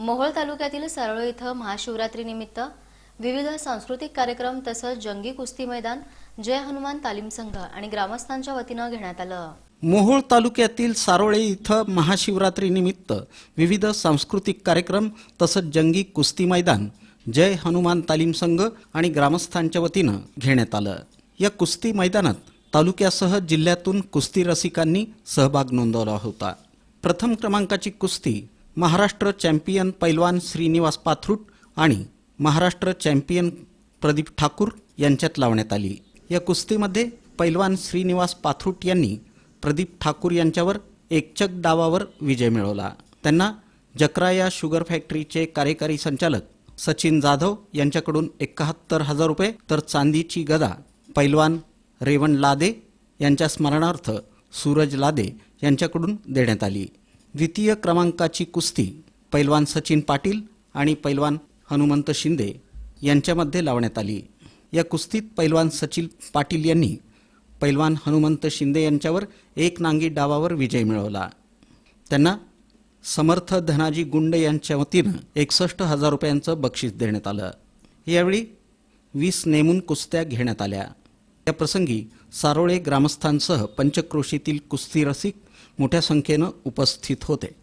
मोहोळ तालुक्यातील सरळ इथं महाशिवरात्रीनिमित्त विविध सांस्कृतिक कार्यक्रम तसंच जंगी कुस्ती मैदान जय हनुमान तालीम संघ आणि ग्रामस्थांच्या वतीनं घेण्यात आलं. मोहोळ तालुक्यातील सारोळे इथं महाशिवरात्रीनिमित्त विविध सांस्कृतिक कार्यक्रम तसंच जंगी कुस्ती मैदान जय हनुमान तालीम संघ आणि ग्रामस्थांच्या वतीनं घेण्यात आलं. या कुस्ती मैदानात तालुक्यासह जिल्ह्यातून कुस्ती रसिकांनी सहभाग नोंदवला होता. प्रथम क्रमांकाची कुस्ती महाराष्ट्र चॅम्पियन पैलवान श्रीनिवास पाथरूट आणि महाराष्ट्र चॅम्पियन प्रदीप ठाकूर यांच्यात लावण्यात आली. या कुस्तीमध्ये पैलवान श्रीनिवास पाथरूट यांनी प्रदीप ठाकूर यांच्यावर एकचक डावावर विजय मिळवला. त्यांना जकराया शुगर फॅक्टरीचे कार्यकारी संचालक सचिन जाधव यांच्याकडून एकाहत्तर हजार रुपये तर चांदीची गदा पैलवान रेवण लादे यांच्या स्मरणार्थ सूरज लादे यांच्याकडून देण्यात आली. द्वितीय क्रमांकाची कुस्ती पैलवान सचिन पाटील आणि पैलवान हनुमंत शिंदे यांच्यामध्ये लावण्यात आली. या कुस्तीत पैलवान सचिन पाटील यांनी पैलवान हनुमंत शिंदे यांच्यावर एक नांगी डावावर विजय मिळवला. त्यांना समर्थ धनाजी गुंड यांच्या वतीनं एकसष्ट हजार रुपयांचं बक्षीस देण्यात आलं. यावेळी वीस नेमून कुस्त्या घेण्यात आल्या. या प्रसंगी सारोळे ग्रामस्थांसह पंचक्रोशीतील कुस्ती रसिक मोठ्या संख्येनं उपस्थित होते.